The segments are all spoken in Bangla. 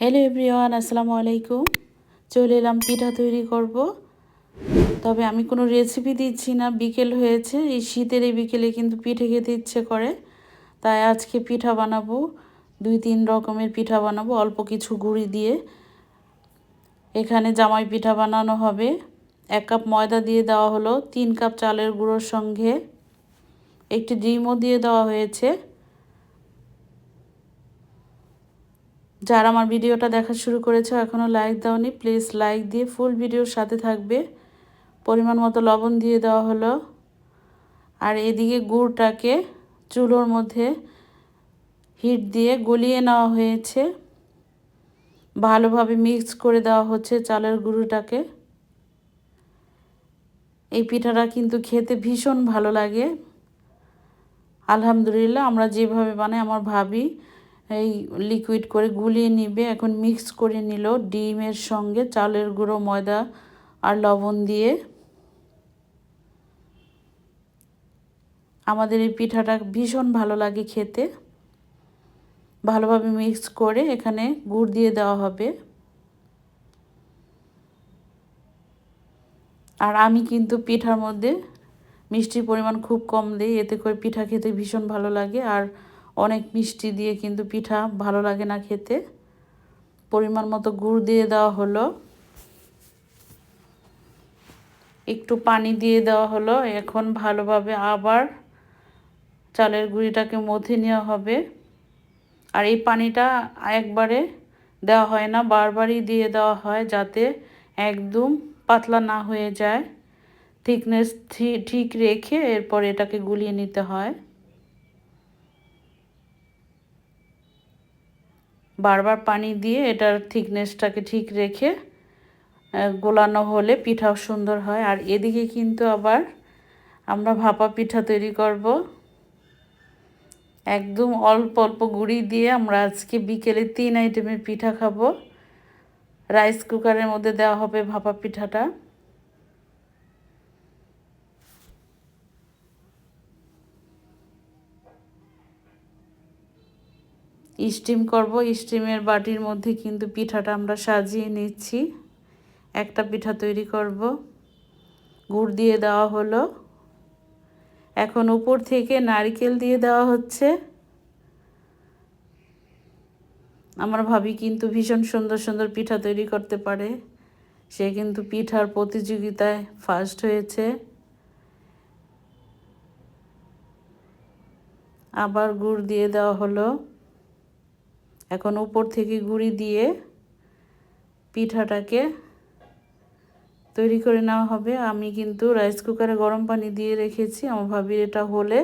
হ্যালো এভরিওয়ান আসসালামু আলাইকুম চলে এলাম পিঠা তৈরি করব। তবে আমি কোনো রেসিপি দিচ্ছি না, বিকেল হয়েছে। এই শীতের এই বিকেলে কিন্তু পিঠে খেতে ইচ্ছে করে। তাই আজকে পিঠা বানাবো, দুই তিন রকমের পিঠা বানাবো, অল্প কিছু গুঁড়ি দিয়ে। এখানে জামাই পিঠা বানানো হবে। এক কাপ ময়দা দিয়ে দেওয়া হলো, তিন কাপ চালের গুঁড়োর সঙ্গে। একটি ডিমও দিয়ে দেওয়া হয়েছে। যারা আমার ভিডিওটা দেখা শুরু করেছ এখনও লাইক দাওনি প্লিজ লাইক দিয়ে ফুল ভিডিওর সাথে থাকবে। পরিমাণ মতো লবণ দিয়ে দেওয়া হলো। আর এদিকে গুড়টাকে চুলোর মধ্যে হিট দিয়ে গলিয়ে নেওয়া হয়েছে। ভালোভাবে মিক্স করে দেওয়া হচ্ছে চালের গুঁড়োটাকে। এই পিঠাটা কিন্তু খেতে ভীষণ ভালো লাগে। আলহামদুলিল্লাহ, আমরা যেভাবে বানাই, আমার ভাবি এই লিকুইড করে গুলিয়ে নিবে। এখন মিক্স করে নিল ডিমের সঙ্গে চালের গুঁড়ো, ময়দা আর লবণ দিয়ে। আমাদের এই পিঠাটা ভীষণ ভালো লাগে খেতে। ভালোভাবে মিক্স করে এখানে গুড় দিয়ে দেওয়া হবে। আর আমি কিন্তু পিঠার মধ্যে মিষ্টির পরিমাণ খুব কম দিই, এতে করে পিঠা খেতে ভীষণ ভালো লাগে। আর অনেক মিষ্টি দিয়ে কিন্তু পিঠা ভালো লাগে না খেতে। পরিমাণ মতো গুড় দিয়ে দেওয়া হলো। একটু পানি দিয়ে দেওয়া হলো। এখন ভালোভাবে আবার চালের গুঁড়িটাকে মথে নেওয়া হবে। আর এই পানিটা একবারে দেওয়া হয় না, বারবারই দিয়ে দেওয়া হয় যাতে একদম পাতলা না হয়ে যায়। থিকনেস ঠিক রেখে এরপর এটাকে গুলিয়ে নিতে হয়। বারবার পানি দিয়ে এটার থিকনেসটাকে ঠিক রেখে গোলানো হলে পিঠাও সুন্দর হয়। আর এদিকে কিন্তু আবার আমরা ভাপা পিঠা তৈরি করব। একদম অল্প অল্প গুঁড়ি দিয়ে আমরা আজকে বিকেলে তিন আইটেমের পিঠা খাব। রাইস কুকারের মধ্যে দেওয়া হবে ভাপা পিঠাটা। স্টিম করব। স্টিমের বাটির মধ্যে কিন্তু পিঠাটা আমরা সাজিয়ে নিচ্ছি। একটা পিঠা তৈরি করব। গুড় দিয়ে দেওয়া হলো। এখন উপর থেকে নারকেল দিয়ে দেওয়া হচ্ছে। আমার ভাবি কিন্তু ভীষণ সুন্দর সুন্দর পিঠা তৈরি করতে পারে। সে কিন্তু পিঠার প্রতিযোগিতায় ফার্স্ট হয়েছে। আবার গুড় দিয়ে দেওয়া হলো। এখন উপর থেকে গুঁড়ি দিয়ে পিঠাটাকে তৈরি করে নেওয়া হবে। আমি কিন্তু রাইস কুকারে গরম পানি দিয়ে রেখেছি। আমার ভাবির এটা হলে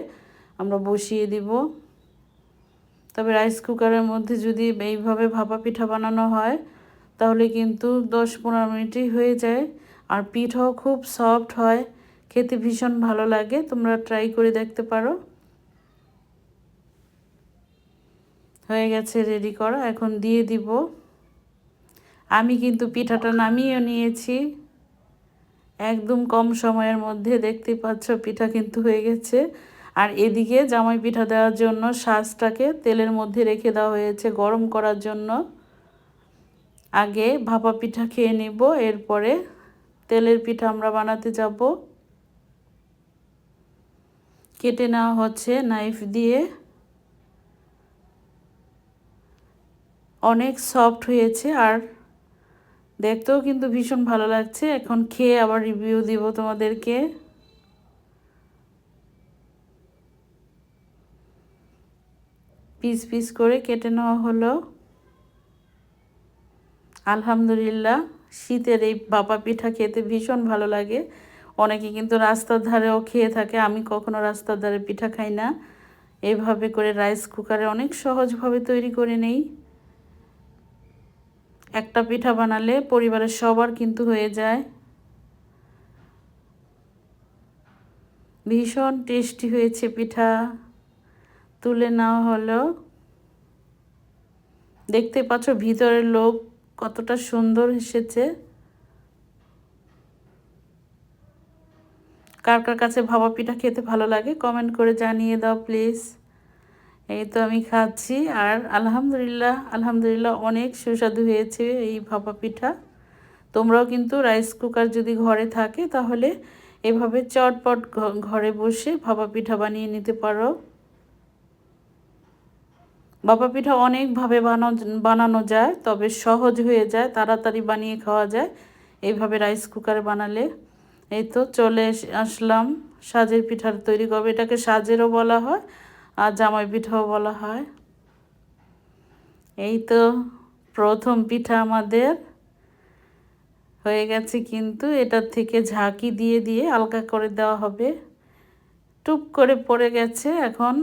আমরা বসিয়ে দিব। তবে রাইস কুকারের মধ্যে যদি এইভাবে ভাপা পিঠা বানানো হয়, তাহলে কিন্তু দশ পনেরো মিনিটই হয়ে যায়। আর পিঠাও খুব সফট হয়। খেতে ভীষণ ভালো লাগে। তোমরা ট্রাই করে দেখতে পারো। হয়ে গেছে রেডি করা, এখন দিয়ে দিব। আমি কিন্তু পিঠাটা নামিয়ে নিয়েছি। একদম কম সময়ের মধ্যে দেখতে পাচ্ছ পিঠা কিন্তু হয়ে গেছে। আর এদিকে জামাই পিঠা দেওয়ার জন্য শাঁসটাকে তেলের মধ্যে রেখে দেওয়া হয়েছে গরম করার জন্য। আগে ভাপা পিঠা খেয়ে নিব, এরপরে তেলের পিঠা আমরা বানাতে যাব। কেটে নেওয়া হচ্ছে নাইফ দিয়ে। অনেক সফট হয়েছে আর দেখতেও কিন্তু ভীষণ ভালো লাগছে। এখন খেয়ে আবার রিভিউ দিব তোমাদেরকে। পিস পিস করে কেটে নেওয়া হলো। আলহামদুলিল্লাহ, শীতের এই বাপা পিঠা খেতে ভীষণ ভালো লাগে। অনেকে কিন্তু রাস্তার ধারেও খেয়ে থাকে, আমি কখনো রাস্তার ধারে পিঠা খাই না। এভাবে করে রাইস কুকারে অনেক সহজভাবে তৈরি করে নেই। একটা পিঠা বানালে পরিবারের সবার কিন্তু হয়ে যায়। ভীষণ টেস্টি হয়েছে পিঠা। তুলে নেওয়া হলো। দেখতে পাচ্ছ ভিতরের লোক কতটা সুন্দর এসেছে। কার কার কাছে ভাবা পিঠা খেতে ভালো লাগে কমেন্ট করে জানিয়ে দাও, প্লিজ। এই তো আমি খাচ্ছি আর আলহামদুলিল্লাহ আলহামদুলিল্লাহ অনেক সুস্বাদু হয়েছে এই ভাপা পিঠা। তোমরাও কিন্তু রাইস কুকার যদি ঘরে থাকে তাহলে এভাবে চটপট ঘরে বসে ভাপা পিঠা বানিয়ে নিতে পারো। ভাপা পিঠা অনেকভাবে বানানো বানানো যায়, তবে সহজ হয়ে যায়, তাড়াতাড়ি বানিয়ে খাওয়া যায় এইভাবে রাইস কুকারে বানালে। এই তো চলে আসলাম সাজের পিঠার তৈরি করবে এটাকে সাজেরও বলা হয়। আর জামাই পিঠাও বলা হয়। এই তো প্রথম পিঠা আমাদের হয়ে গেছে কিন্তু এটার থেকে ঝাঁকি দিয়ে দিয়ে আলগা করে দেওয়া হবে। টুপ করে পড়ে গেছে এখন।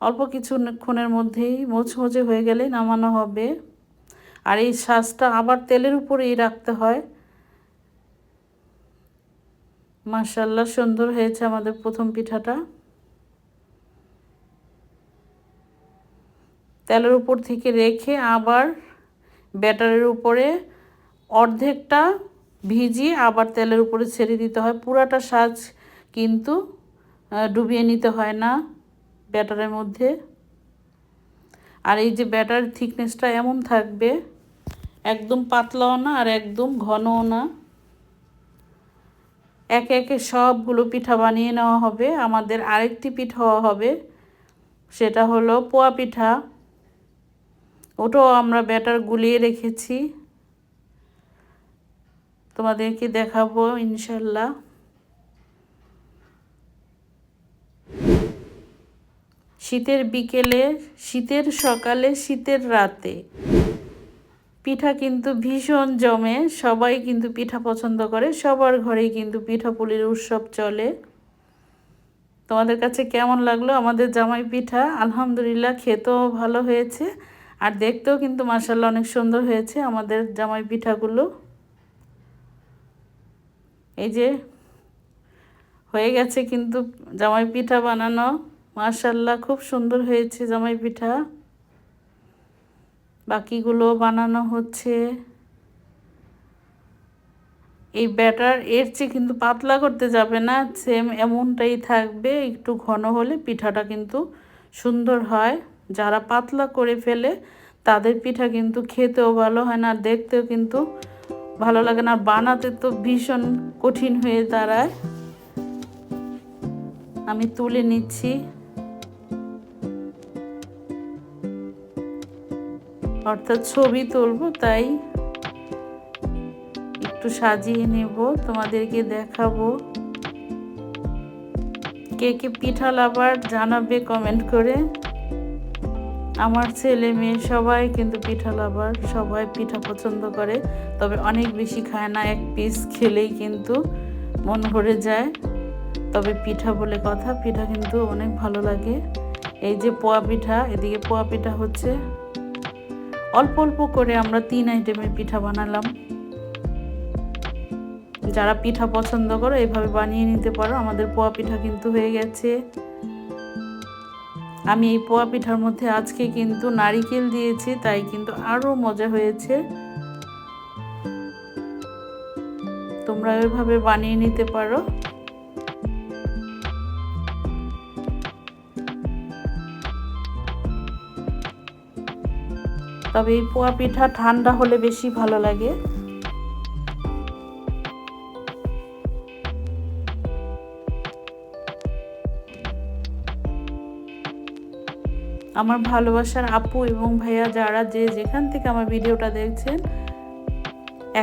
অল্প কিছুক্ষণের মধ্যেই মোচমোচে হয়ে গেলে নামানো হবে। আর এই শ্বাসটা আবার তেলের উপরেই রাখতে হয়। মাসাল্লাহ সুন্দর হয়েছে আমাদের প্রথম পিঠাটা। তেলের উপর থেকে রেখে আবার ব্যাটারের উপরে অর্ধেকটা ভিজিয়ে আবার তেলের উপরে ছেড়ে দিতে হয়। পুরাটা সাজ কিন্তু ডুবিয়ে নিতে হয় না ব্যাটারের মধ্যে। আর এই যে ব্যাটার থিকনেসটা এমন থাকবে, একদম পাতলাও না আর একদম ঘনও না। একে একে সবগুলো পিঠা বানিয়ে নেওয়া হবে। আমাদের আরেকটি পিঠা হবে, সেটা হলো পোয়া পিঠা। ওটাও আমরা ব্যাটার গুলিয়ে রেখেছি। তোমাদেরকে দেখাবো ইনশাল্লাহ। শীতের বিকেলে, শীতের সকালে, শীতের রাতে। পিঠা কিন্তু ভীষণ জমে, সবাই কিন্তু পিঠা পছন্দ করে, সবার ঘরেই কিন্তু পিঠাপুলির উৎসব চলে। তোমাদের কাছে কেমন লাগল? আমাদের জামাই পিঠা, আলহামদুলিল্লাহ, খেতেও ভালো হয়েছে। আর দেখতেও কিন্তু মার্শাল্লাহ অনেক সুন্দর হয়েছে আমাদের জামাই পিঠাগুলো। এই যে হয়ে গেছে কিন্তু জামাই পিঠা বানানো। মার্শাল্লাহ খুব সুন্দর হয়েছে জামাই পিঠা। বাকিগুলো বানানো হচ্ছে। এই ব্যাটার এর চেয়ে কিন্তু পাতলা করতে যাবে না সেম এমনটাই থাকবে, একটু ঘন হলে পিঠাটা কিন্তু সুন্দর হয়। যারা পাতলা করে ফেলে, তাদের পিঠা কিন্তু খেতেও ভালো হয় না দেখতেও কিন্তু ভালো লাগে না। বানাতে তো ভীষণ কঠিন হয়ে দাঁড়ায়। আমি তুলে নিচ্ছি। অর্থাৎ ছবি তুলবো, তাই একটু সাজিয়ে নেব, তোমাদেরকে দেখাবো। কে কে পিঠা লাভার জানাবে কমেন্ট করে। আমার ছেলে মেয়ে সবাই কিন্তু পিঠা লাভার, সবাই পিঠা পছন্দ করে, তবে অনেক বেশি খায় না, এক পিস খেলেই কিন্তু মন ভরে যায়। তবে পিঠা বলে কথা, পিঠা কিন্তু অনেক ভালো লাগে। এই যে পোয়া পিঠা, এদিকে পোয়া পিঠা হচ্ছে। অল্প অল্প করে আমরা তিন আইটেমের পিঠা বানালাম। যারা পিঠা পছন্দ করো, এভাবে বানিয়ে নিতে পারো। আমাদের পোয়া পিঠা কিন্তু হয়ে গেছে। আমি এই পোয়া পিঠার মধ্যে আজকে কিন্তু নারিকেল দিয়েছি, তাই কিন্তু আরও মজা হয়েছে। তোমরা ওইভাবে বানিয়ে নিতে পারো। তবে এই পোয়া পিঠা ঠান্ডা হলে বেশি ভালো লাগে। আমার ভালোবাসার আপু এবং ভাইয়া যারা যে যেখান থেকে আমার ভিডিওটা দেখছেন,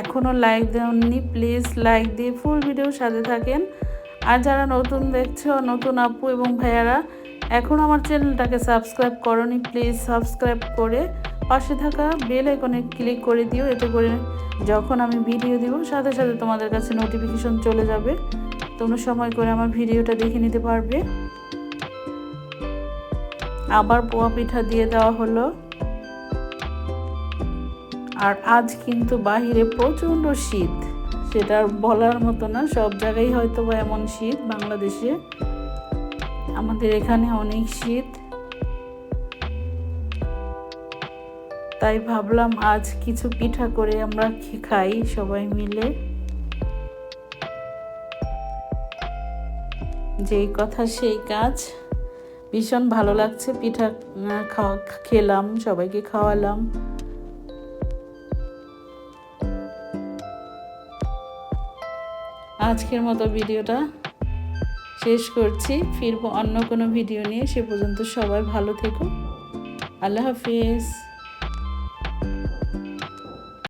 এখনও লাইক দেননি প্লিজ লাইক দিয়ে ফুল ভিডিও সাথে থাকেন। আর যারা নতুন দেখছ, নতুন আপু এবং ভাইয়ারা এখন আমার চ্যানেলটাকে সাবস্ক্রাইব করনি প্লিজ সাবস্ক্রাইব করে পাশে থাকা বেল আইকনে ক্লিক করে দিও, এতে করে যখন আমি ভিডিও দিব, সাথে সাথে তোমাদের কাছে নোটিফিকেশন চলে যাবে। তোমরা সময় করে আমার ভিডিওটা দেখে নিতে পারবে। আবার পোয়া পিঠা দিয়ে দেওয়া হলো। আর আজ কিন্তু বাহিরে প্রচণ্ড শীত। সেটা বলার মতো না, সব জায়গায় হয়তো বা এমন শীত বাংলাদেশে। আমাদের এখানে অনেক শীত। তাই ভাবলাম আজ কিছু পিঠা করে আমরা খাই সবাই মিলে। যেই কথা সেই কাজ। ভীষণ ভালো লাগছে, পিঠা খাওয়া, খেলাম, সবাইকে খাওয়ালাম। আজকের মতো ভিডিওটা শেষ করছি, ফিরবো অন্য কোনো ভিডিও নিয়ে, সে পর্যন্ত সবাই ভালো থেকো। আল্লাহ হাফিজ।